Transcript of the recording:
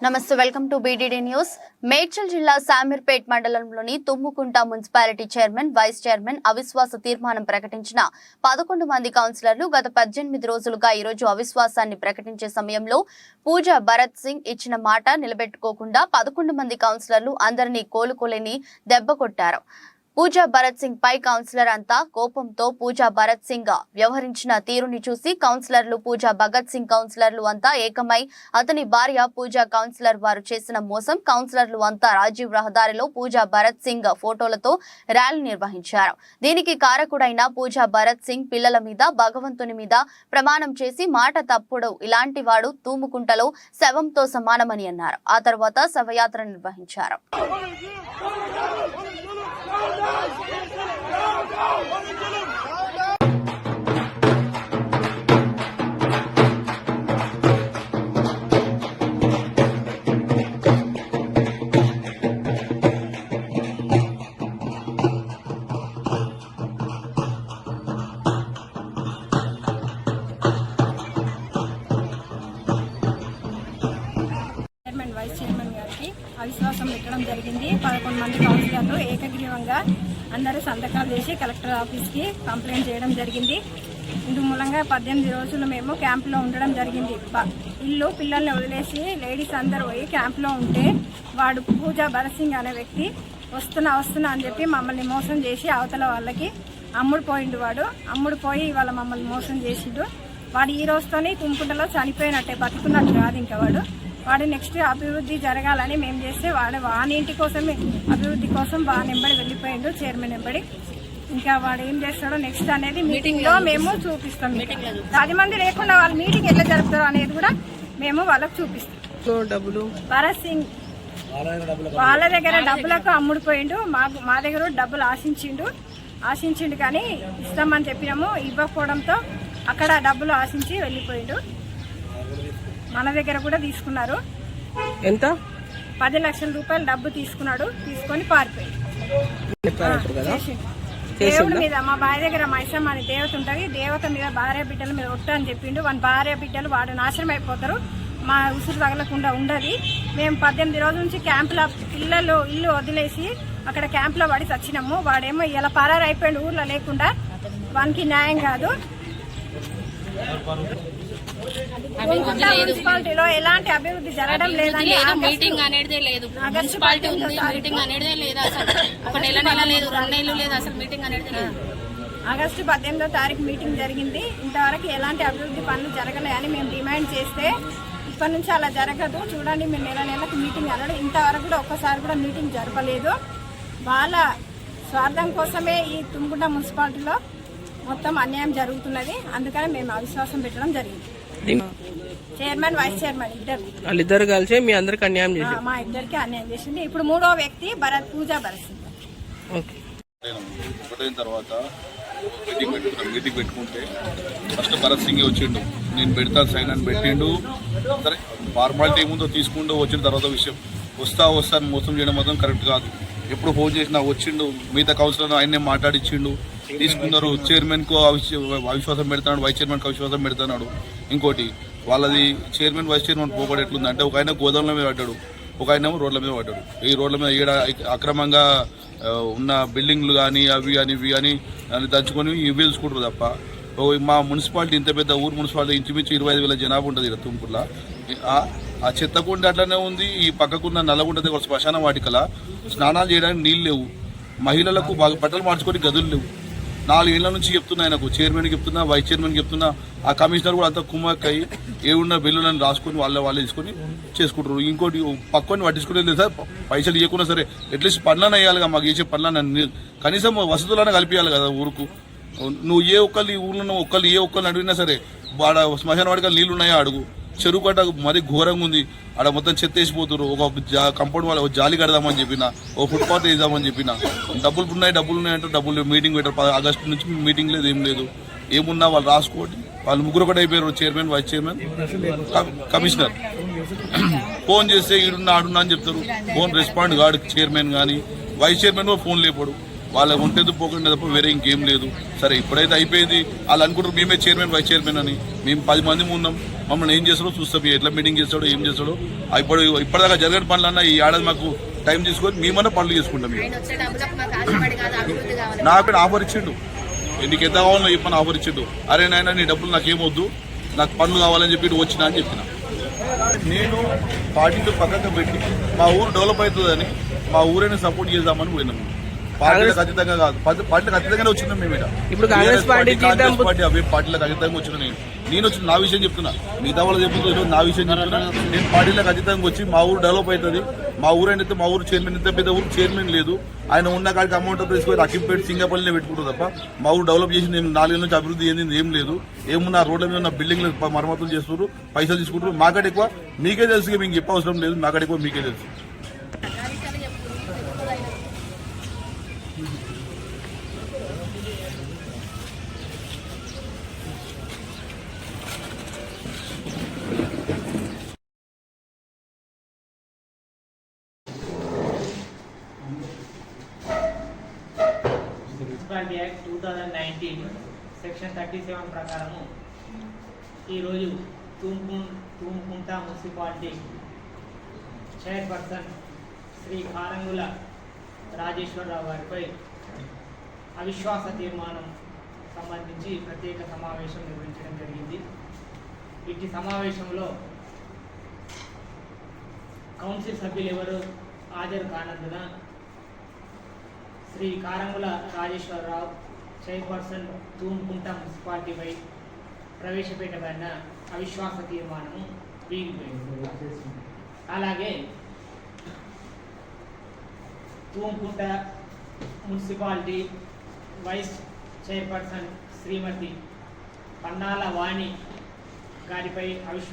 నమస్తే welcome to BDD news Medchal జిల్లా శామీర్పేట్ మండలంలోని Tummukunta municipality chairman vice chairman అవిశ్వాస తీర్మానం ప్రకటించిన పదకొండు మంది కౌన్సిలర్లు గత పద్దెనిమిది రోజులుగా ఈరోజు అవిశ్వాసాన్ని ప్రకటించే సమయంలో పూజా భరత్ సింగ్ ఇచ్చిన మాట నిలబెట్టుకోకుండా పదకొండు మంది కౌన్సిలర్లు అందరినీ కోలుకోలేని దెబ్బ కొట్టారు. పూజా భరత్ సింగ్ పై కౌన్సిలర్ అంతా కోపంతో పూజా భరత్ సింగ్ వ్యవహరించిన తీరుని చూసి కౌన్సిలర్లు పూజా భగత్ సింగ్ కౌన్సిలర్లు అంతా ఏకమై అతని భార్య పూజా కౌన్సిలర్ వారు చేసిన మోసం కౌన్సిలర్లు అంతా రాజీవ్ రహదారిలో పూజా భరత్ సింగ్ ఫోటోలతో ర్యాలీ నిర్వహించారు. దీనికి కారకుడైన పూజా భరత్ సింగ్ పిల్లల మీద భగవంతుని మీద ప్రమాణం చేసి మాట తప్పుడు ఇలాంటి వాడు తూముకుంటలో శవంతో సమానమని అన్నారు. ఆ తర్వాత శవయాత్ర నిర్వహించారు. చైర్మన్ చేయడం జరిగింది. పదకొండు మంది కౌన్సిలర్లు ఏకగ్రీవంగా అందరూ సంతకాలు చేసి కలెక్టర్ ఆఫీస్కి కంప్లైంట్ చేయడం జరిగింది. ఇందు మూలంగా పద్దెనిమిది రోజులు మేము క్యాంపులో ఉండడం జరిగింది. ఇల్లు పిల్లల్ని వదిలేసి లేడీస్ అందరూ పోయి క్యాంపులో ఉంటే వాడు పూజా భరసింగ్ అనే వ్యక్తి వస్తున్నా వస్తున్నా అని చెప్పి మమ్మల్ని మోసం చేసి అవతల వాళ్ళకి అమ్ముడు పోయిండు వాడు. అమ్ముడు పోయి వాళ్ళ మమ్మల్ని మోసం చేసిండు. వాడు ఈ రోజుతోనే కుంకుంటలో చనిపోయినట్టే బతుకున్నట్టు కాదు ఇంకా వాడు. వాడు నెక్స్ట్ అభివృద్ధి జరగాలని మేము చేస్తే వాడు వాని ఇంటి కోసమే అభివృద్ధి కోసం వాని నెంబడి వెళ్ళిపోయిండు చైర్మన్ నెంబడి. ఇంకా వాడు ఏం చేస్తాడో నెక్స్ట్ అనేది మీటింగ్లో మేము చూపిస్తాం. పది మంది లేకుండా వాళ్ళు మీటింగ్ ఎట్లా జరుపుతారో అనేది కూడా మేము వాళ్ళకి చూపిస్తాం. డబ్బులు. భరత్ సింగ్ వాళ్ళ దగ్గర డబ్బులకు అమ్ముడుపోయిండు. మాకు మా దగ్గర డబ్బులు ఆశించిండు. ఆశించిండు కానీ ఇస్తామని చెప్పినాము. ఇవ్వకపోవడంతో అక్కడ డబ్బులు ఆశించి వెళ్ళిపోయిండు. మన దగ్గర కూడా తీసుకున్నారు. ఎంత? పది లక్షల రూపాయలు డబ్బు తీసుకున్నాడు తీసుకొని పారిపోయిండు. చేసిండు. దేవుడి మీద మా భార్య దగ్గర మైసమ్మ అనే దేవత ఉంటుంది. దేవత మీద భార్య బిడ్డల మీద ఒట్టు అని చెప్పిండు. వాని భార్య బిడ్డలు వాడు నాశనం అయిపోతారు. మా ఉసురు తగలకుండా ఉండదు. మేము పద్దెనిమిది రోజుల నుంచి క్యాంపులో పిల్లలు ఇల్లు వదిలేసి అక్కడ క్యాంపులో పడి చచ్చినాము. వాడేమో ఇలా పరారు అయిపోయిండు ఊర్లో లేకుండా వానికి న్యాయం కాదు. మున్సిపాలిటీలో ఎలాంటి అభివృద్ధి జరగడం లేదని మీటింగ్ అనేదే లేదు. మున్సిపాలిటీ ఉంది. మీటింగ్ అనేదే లేదు అసలు. ఒక నెల నెల లేదు రెండు నెలలు లేదు అసలు మీటింగ్ అనేది లేదు. ఆగస్టు పద్దెనిమిదో తారీఖు మీటింగ్ జరిగింది. ఇంతవరకు ఎలాంటి అభివృద్ధి పనులు జరగలే అని మేము డిమాండ్ చేస్తే ఇప్పటి నుంచి అలా జరగదు. చూడండి మేము నెల నెలకు మీటింగ్ అనడం ఇంతవరకు కూడా ఒక్కసారి కూడా మీటింగ్ జరపలేదు. వాళ్ళ స్వార్థం కోసమే ఈ తుమ్ముకుంట మున్సిపాలిటీలో మొత్తం అన్యాయం జరుగుతున్నది. అందుకని మేము అవిశ్వాసం పెట్టడం జరిగింది. చైర్మన్ వైస్ చైర్మన్ ఇద్దరు. వాళ్ళిద్దరు కలిసి మీ అందరికి అన్యాయం ఆ, చేశారు మా ఇద్దరికి అన్యాయం చేసింది. ఇప్పుడు మూడో వ్యక్తి భరత్ పూజా భరత్ ఓకే. ఒకటైన తర్వాత మీటింగ్ పెట్టుకున్నాం మీటింగ్ పెట్టుకుంటే ఫస్ట్ భరత్ సింగ్ వచ్చిండు. నేను పెడతాను సైన్ అని పెట్టిండు. సరే ఫార్మాలిటీ ఏముందో తీసుకుంటూ వచ్చిన తర్వాత విషయం. వస్తా వస్తా అని మోసం చేయడం మాత్రం కరెక్ట్ కాదు. ఎప్పుడు ఫోన్ చేసినా వచ్చిండు. మిగతా కౌన్సిలర్ ఆయన్నే మాట్లాడిచ్చిండు. తీసుకున్నారు. చైర్మన్కు అవిశ్వాసం పెడతాడు వైస్ చైర్మన్కు అవిశ్వాసం పెడతాడు ఇంకోటి వాళ్ళది చైర్మన్ వైస్ చైర్మన్ పోబడి ఎట్లుంది అంటే ఒక ఆయన గోదాముల మీద పడ్డాడు ఒక ఆయన రోడ్ల మీద పడ్డాడు. ఈ రోడ్ల మీద ఈడ అక్రమంగా ఉన్న బిల్డింగ్లు కానీ అవి కానీ ఇవి కానీ దాన్ని దంచుకొని ఇవి తెలుసుకుంటారు తప్ప. ఓ మా మున్సిపాలిటీ ఇంత పెద్ద ఊరు మున్సిపాలిటీ ఇంచుమించు ఇరవై ఐదు వేల జనాభా ఉంటుంది ఇక్కడ తుమ్కుర్లా ఆ- ఆ చెత్తకుండ అట్లనే ఉంది ఈ పక్కకున్న నల్లగుండ దగ్గర శ్మశాన వాటికల. స్నానాలు చేయడానికి నీళ్ళు లేవు. మహిళలకు బాగా బట్టలు మార్చుకొని గదులు లేవు. నాలుగేళ్ళ నుంచి చెప్తున్నా ఆయనకు. చైర్మన్కి చెప్తున్నా వైస్ చైర్మన్కి చెప్తున్నా. ఆ కమిషనర్ కూడా అంతా కుమ్మక్కయి ఏ బిల్లులను రాసుకొని వాళ్ళ వాళ్ళు తీసుకొని చేసుకుంటారు ఇంకోటి పక్కని పట్టించుకునేది లేదు సార్ పైసలు ఇవ్వకుండా సరే అట్లీస్ట్ పనులను వేయాలిగా మాకు చేసే పనులను కనీసం వసతులను కలిపియాలి కదా ఊరుకు. నువ్వు ఏ ఒక్కళ్ళు ఈ ఊర్లో ఒక్కళ్ళు ఏ ఒక్కళ్ళు అడిగినా సరే వాడ శ్మశాన వాడికి నీళ్ళు ఉన్నాయా అడుగు. చెరువు కట్ట మరీ ఘోరంగా ఉంది. ఆడ మొత్తం చెత్త వేసిపోతున్నారు ఒక జా- కంపౌండ్ వాళ్ళ ఒక జాలి కడదామని చెప్పిన ఓ ఫుట్పాత్ వేద్దామని చెప్పిన. డబ్బులు ఉన్నాయి డబ్బులు ఉన్నాయంటే డబ్బులు మీటింగ్ పెట్టారు. ఆగస్టు నుంచి మీటింగ్ లేదు ఏం లేదు. ఏమున్నా వాళ్ళు రాసుకోండి. వాళ్ళు ముగ్గురు ఒకటి అయిపోయారు chairman vice chairman commissioner phone చేస్తే ఈడున్నా ఆడున్నా అని చెప్తారు. ఫోన్ రెస్పాండ్ కాడు చైర్మన్ కానీ వైస్ చైర్మన్ కూడా ఫోన్ లేపాడు. వాళ్ళ ఉంటేది పోకుండా తప్ప వేరే ఇంకేం లేదు. సరే ఇప్పుడైతే అయిపోయింది. వాళ్ళు అనుకుంటారు మేమే చైర్మన్ వైస్ చైర్మన్ అని. మేము పది మంది ఉన్నాం. మమ్మల్ని ఏం చేస్తాడో చూస్తాం. ఎట్లా మీటింగ్ చేస్తాడో ఏం చేస్తాడో. ఇప్పుడు ఇప్పటిదాకా జరగని పనులన్నా ఈ ఏడాది మాకు టైం తీసుకొని మేమన్నా పనులు చేసుకుంటాం నాకు ఆఫర్ ఇచ్చిండు. నీకు ఎంత కావాలో చెప్పని ఆఫర్ ఇచ్చిండు. అరే నాయన నీ డబ్బులు నాకేమొద్దు నాకు పనులు కావాలని చెప్పి వచ్చినా అని చెప్పిన. నేను పార్టీతో పక్కన పెట్టి మా ఊరు డెవలప్ అవుతుందని మా ఊరైనా సపోర్ట్ చేద్దామని పోయినాం. పార్టీలకు అతీతంగా కాదు. పార్టీ- పార్టీలకు అతీతంగానే వచ్చినాం మేము ఇప్పుడు కాంగ్రెస్ పార్టీ పార్టీ అవే పార్టీలకు అతీతంగా వచ్చిన నేను. నేను వచ్చిన నా విషయం చెప్తున్నా. మిగతా వాళ్ళు చెప్తున్నా ఈరోజు నా విషయం చెప్తున్నా. నేను పార్టీలకు అతీతంగా వచ్చి మా ఊరు డెవలప్ అవుతుంది. మా ఊరు అయితే మా ఊరు చైర్మన్ ఇంత పెద్ద ఊరు చైర్మన్ లేదు. ఆయన ఉన్న కాడికి అమౌంట్ తీసుకొని అక్కింపేట సింగపల్లినే పెట్టుకుంటారు తప్ప మా ఊరు డెవలప్ చేసి నేను నాలుగు నుంచి అభివృద్ధి ఏంది ఏం లేదు. ఏమున్నా రోడ్ల మీద ఉన్న బిల్డింగ్లు మరమ్మతులు చేస్తున్నారు పైసలు తీసుకుంటారు మాకంటే ఎక్కువ మీకే తెలుసు మీకు చెప్ప అవసరం లేదు. మాకంటే ఎక్కువ మీకే తెలుసు. Municipality act two thousand nineteen section thirty seven ప్రకారము ఈరోజు తూంపు తూంపుంట మున్సిపాలిటీ చైర్పర్సన్ శ్రీ కారంగుల రాజేశ్వరరావు గారిపై అవిశ్వాస తీర్మానం సంబంధించి ప్రత్యేక సమావేశం నిర్వహించడం జరిగింది. ఇట్టి సమావేశంలో కౌన్సిల్ సభ్యులు ఎవరు? హాజరు కానందున శ్రీ కారంగుల రాజేశ్వరరావు చైర్పర్సన్ తూన్కుంట మున్సిపాలిటీపై ప్రవేశపెట్టబడిన అవిశ్వాస తీర్మానము వీగిపోయింది. అలాగే Tumkunta municipality vice chairperson Shrimati Pannala Vani గారిపై అవిశ్వాస